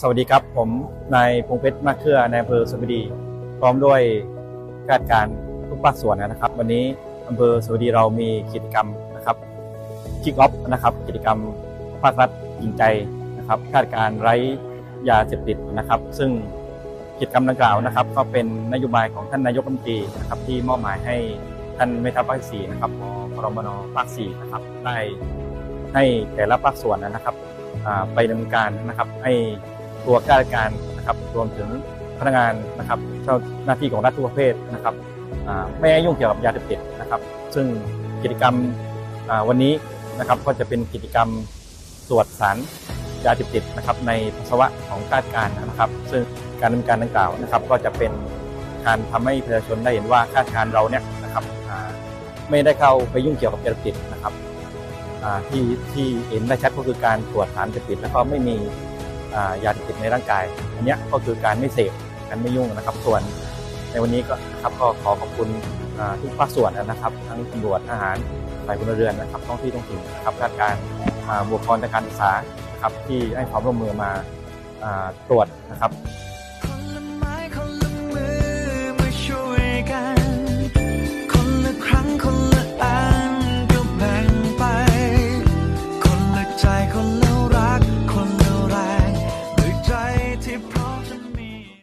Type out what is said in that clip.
สวัสดีครับ ผมนายพงเพชรมาเครือในอำเภอสุพรรณบุรีพร้อมด้วยข้าราชการทุกภาคส่วนนะครับ วันนี้อำเภอสุพรรณบุรีเรามีกิจกรรมนะครับคิกออฟนะครับ กิจกรรมภาครัฐจริงใจนะครับข้าราชการไร้ยาเสพติดนะครับ ซึ่งกิจกรรมดังกล่าวนะครับ ก็เป็นนโยบายของท่านนายกรัฐมนตรีนะครับ ที่มอบหมายให้ท่านแม่ทัพภาคสี่นะครับพรมนภาคสี่นะครับ ได้ให้แต่ละภาคส่วนนะครับไปดำเนินการนะครับให้ ตัวข้าราชการนะครับรวมถึงพนักงานนะครับเจ้าหน้าที่ของรัฐทุกประเภทนะครับไม่ให้ยุ่งเกี่ยวกับยาเสพติดนะครับ ซึ่งกิจกรรมวันนี้นะครับก็จะเป็นกิจกรรมตรวจสารยาเสพติดนะครับในปัสสาวะของข้าราชการนะครับ ซึ่งการดำเนินการดังกล่าวนะครับ ก็จะเป็นการทำให้ประชาชนได้เห็นว่าข้าราชการเราเนี่ยนะครับไม่ได้เข้าไปยุ่งเกี่ยวกับยาเสพติดนะครับที่ที่เห็นได้ชัดก็คือการตรวจสารเสพติดแล้วก็ไม่มี ยาเสพติดในร่างกาย อันนี้ก็คือการไม่เสพการไม่ยุ่งนะครับ ส่วนในวันนี้ก็ครับก็ขอขอบคุณทุกภาคส่วนนะครับ ทั้งตำรวจทหารฝ่ายพลเรือนนะครับท้องที่ท้องถิ่นนะครับราชการบุคลากรทางการศึกษานะครับที่ให้ความร่วมมือมาตรวจนะครับ